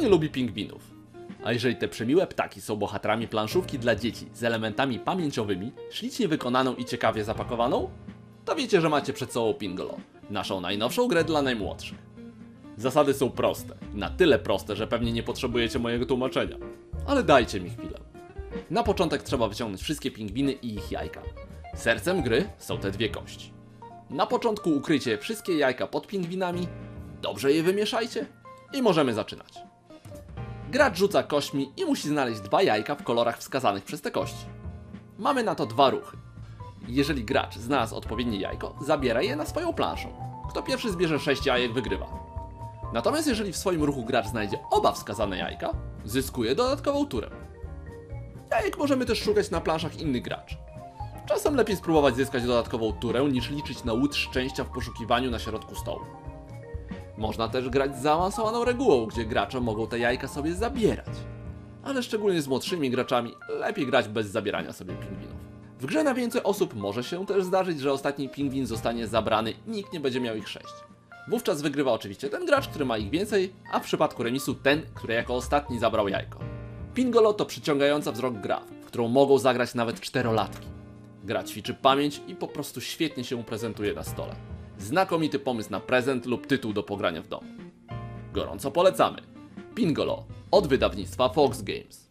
Nie lubi pingwinów? A jeżeli te przemiłe ptaki są bohaterami planszówki dla dzieci z elementami pamięciowymi, ślicznie wykonaną i ciekawie zapakowaną, to wiecie, że macie przed sobą Pingolo, naszą najnowszą grę dla najmłodszych. Zasady są proste, na tyle proste, że pewnie nie potrzebujecie mojego tłumaczenia. Ale dajcie mi chwilę. Na początek trzeba wyciągnąć wszystkie pingwiny i ich jajka. Sercem gry są te dwie kości. Na początku ukryjcie wszystkie jajka pod pingwinami, dobrze je wymieszajcie i możemy zaczynać. Gracz rzuca kośćmi i musi znaleźć dwa jajka w kolorach wskazanych przez te kości. Mamy na to dwa ruchy. Jeżeli gracz znalazł odpowiednie jajko, zabiera je na swoją planszą. Kto pierwszy zbierze 6 jajek, wygrywa. Natomiast jeżeli w swoim ruchu gracz znajdzie oba wskazane jajka, zyskuje dodatkową turę. Jajek możemy też szukać na planszach innych graczy. Czasem lepiej spróbować zyskać dodatkową turę niż liczyć na łód szczęścia w poszukiwaniu na środku stołu. Można też grać z zaawansowaną regułą, gdzie gracze mogą te jajka sobie zabierać. Ale szczególnie z młodszymi graczami lepiej grać bez zabierania sobie pingwinów. W grze na więcej osób może się też zdarzyć, że ostatni pingwin zostanie zabrany i nikt nie będzie miał ich sześć. Wówczas wygrywa oczywiście ten gracz, który ma ich więcej, a w przypadku remisu ten, który jako ostatni zabrał jajko. Pingolo to przyciągająca wzrok gra, w którą mogą zagrać nawet czterolatki. Gra ćwiczy pamięć i po prostu świetnie się prezentuje na stole. Znakomity pomysł na prezent lub tytuł do pogrania w domu. Gorąco polecamy. Pingolo od wydawnictwa Fox Games.